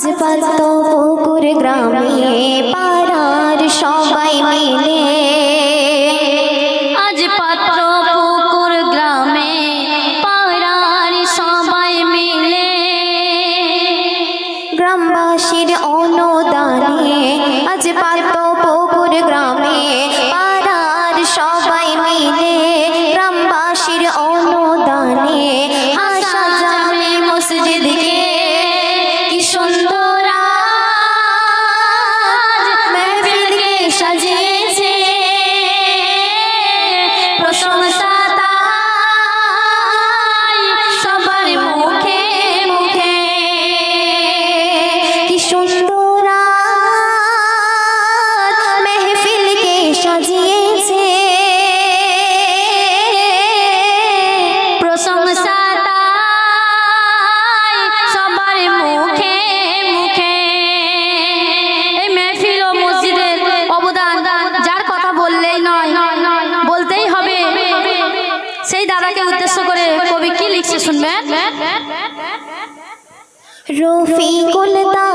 পাত পুকুর গ্রামে পাড়ার সবাই মিলে। আজ পাত্র পুকুর গ্রামে পাড়ার সবাই মিলে। গ্রামবাসীর অনুদানে আজ পাত্র শুনবেন রফিকুল দা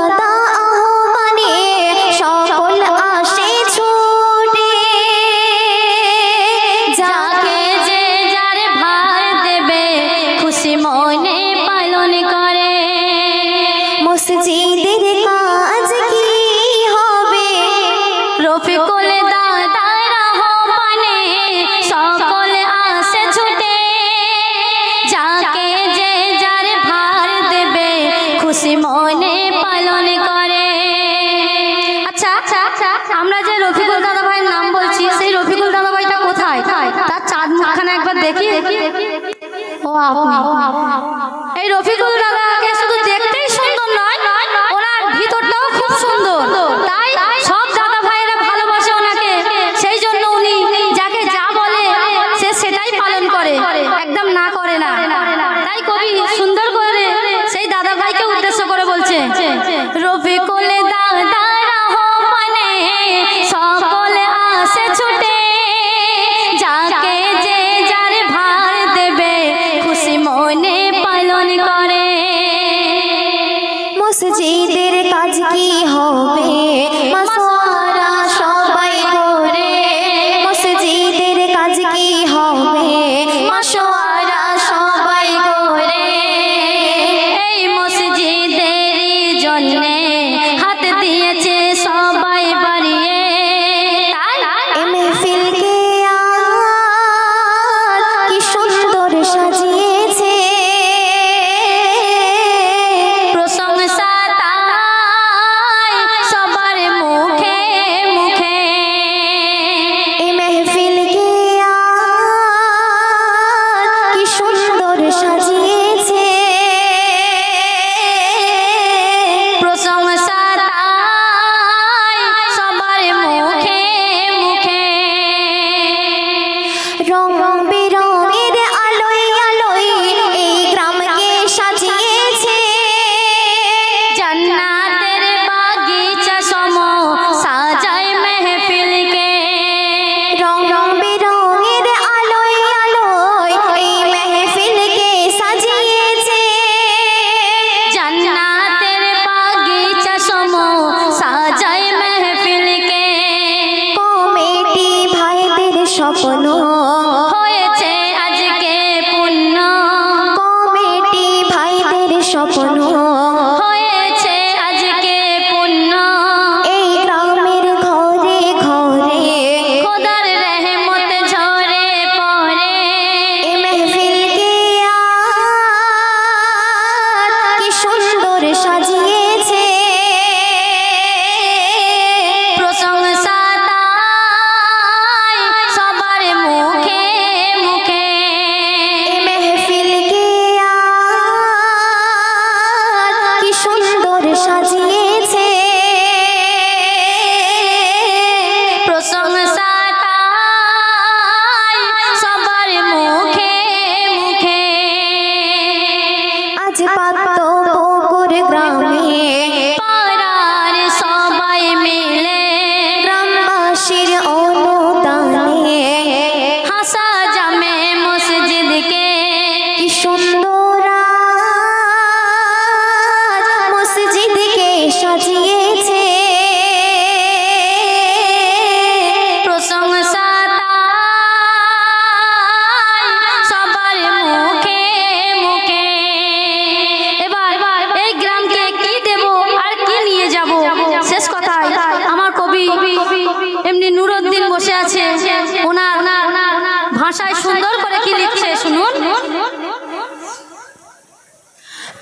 মনে পালন করে। আচ্ছা, আচ্ছা আচ্ছা আমরা যে রফিকুল দাদা ভাইয়ের নাম বলছি, সেই রফিকুল দাদা ভাইটা কোথায়? তার চাঁদ মুখখানা একবার দেখি। ও আপনি। এই রফিকুল দাদাকে So.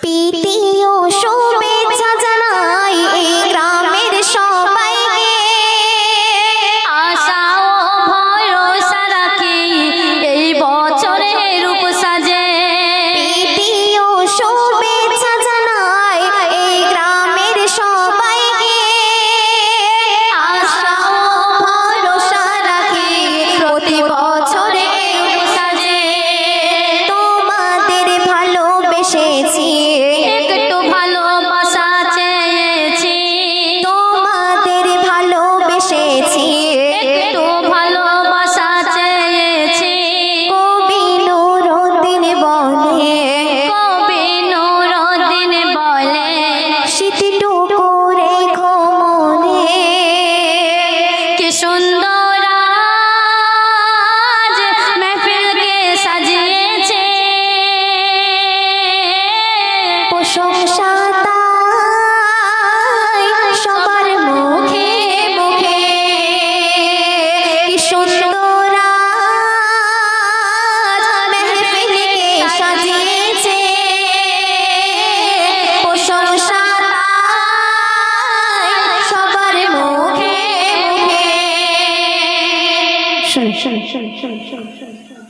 Pipih সুন্দর 上上上上上上上